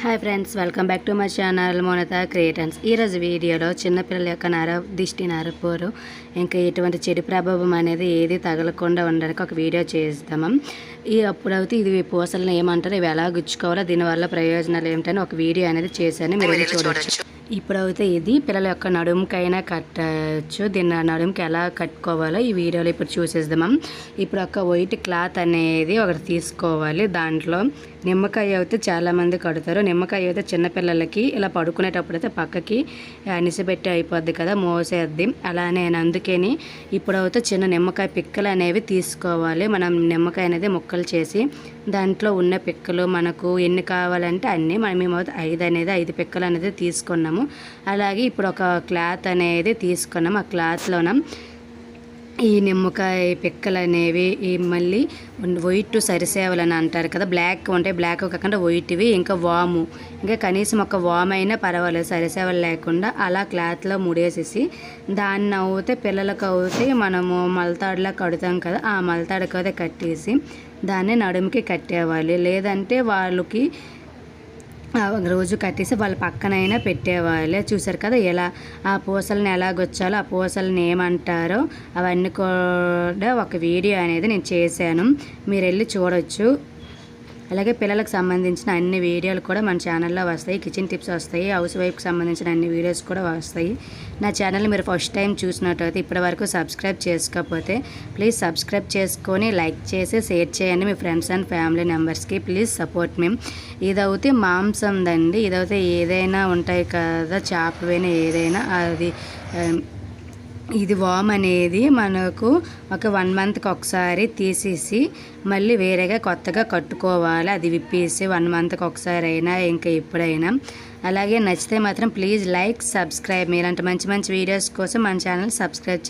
Hi friends welcome back to my channel Monatha creators ఈరోజు వీడియోలో చిన్నపిల్లల యొక్క నర దిష్టి నరపోరు ఇంకా ఎటువంటి చెడు ప్రభావం అనేది ఏది తగలకుండా ఉండడానికి ఒక వీడియో చేస్తాము ఈ అప్పుడైతే ఇది పూసలను ఏమంటారు ఇవి ఎలా గుచ్చుకోవాలో దీనివల్ల ప్రయోజనాలు ఏమిటని ఒక వీడియో అనేది చేశాను. మీరు చూడొచ్చు. ఇప్పుడైతే ఇది పిల్లల యొక్క నడుముకైనా కట్టచ్చు. దీన్ని నడుముకి ఎలా కట్టుకోవాలో ఈ వీడియోలో ఇప్పుడు చూసేద్దాం. ఇప్పుడు ఒక వైట్ క్లాత్ అనేది ఒకటి తీసుకోవాలి. దాంట్లో నిమ్మకాయ అయితే చాలామంది కడతారు. నిమ్మకాయ అయితే చిన్నపిల్లలకి ఇలా పడుకునేటప్పుడు అయితే పక్కకి అనిసిపెట్టి అయిపోద్ది కదా మోసేద్ది. అలానే అందుకని ఇప్పుడైతే చిన్న నిమ్మకాయ పిక్కలు అనేవి తీసుకోవాలి. మనం నిమ్మకాయ అనేది ముక్కలు చేసి దాంట్లో ఉన్న పిక్కలు మనకు ఎన్ని కావాలంటే అన్నీ మనం ఏమవుతుంది ఐదు అనేది ఐదు పిక్కలు అనేది తీసుకున్నాము. అలాగే ఇప్పుడు ఒక క్లాత్ అనేది తీసుకున్నాము. ఆ క్లాత్లోన ఈ నిమ్మకాయ పిక్కలు అనేవి ఈ మళ్ళీ వైట్ సరిసేవలు అని అంటారు కదా బ్లాక్ ఉంటాయి. బ్లాక్ కాకుండా వైట్వి ఇంకా వాము. ఇంకా కనీసం ఒక వామ్ అయినా పర్వాలేదు సరిసేవలు లేకుండా అలా క్లాత్లో ముడేసేసి దాన్ని అవుతే పిల్లలకు అవుతే మనము మలతాడులా కడుతాం కదా ఆ మలతాడుకు అయితే కట్టేసి దాన్ని నడుముకి కట్టేవాలి. లేదంటే వాళ్ళకి రోజు కట్టేసి వాళ్ళ పక్కనైనా పెట్టేవాళ్ళే. చూసారు కదా ఎలా ఆ పూసలను ఎలా గుచ్చాలో ఆ పూసలను ఏమంటారో అవన్నీ కూడా ఒక వీడియో అనేది నేను చేశాను. మీరు వెళ్ళి చూడొచ్చు. అలాగే పిల్లలకు సంబంధించిన అన్ని వీడియోలు కూడా మన ఛానల్లో వస్తాయి. కిచెన్ టిప్స్ వస్తాయి. హౌస్ వైఫ్కి సంబంధించిన అన్ని వీడియోస్ కూడా వస్తాయి. నా ఛానల్ మీరు ఫస్ట్ టైం చూసినట్టయితే ఇప్పటి వరకు సబ్స్క్రైబ్ చేసుకోకపోతే ప్లీజ్ సబ్స్క్రైబ్ చేసుకొని లైక్ చేసి షేర్ చేయండి. మీ ఫ్రెండ్స్ అండ్ ఫ్యామిలీ మెంబర్స్కి ప్లీజ్ సపోర్ట్ మేము ఇదైతే మాంసం దండి ఇదైతే ఏదైనా ఉంటాయి కదా చేపవైనా ఏదైనా అది ఇది వామ్ అనేది మనకు ఒక వన్ మంత్కి ఒకసారి తీసేసి మళ్ళీ వేరేగా కొత్తగా కట్టుకోవాలి. అది విప్పేసి వన్ మంత్కి ఒకసారి అయినా ఇంకా ఎప్పుడైనా. అలాగే నచ్చితే మాత్రం ప్లీజ్ లైక్ సబ్స్క్రైబ్. మీరంటే మంచి మంచి వీడియోస్ కోసం మన ఛానల్ సబ్స్క్రైబ్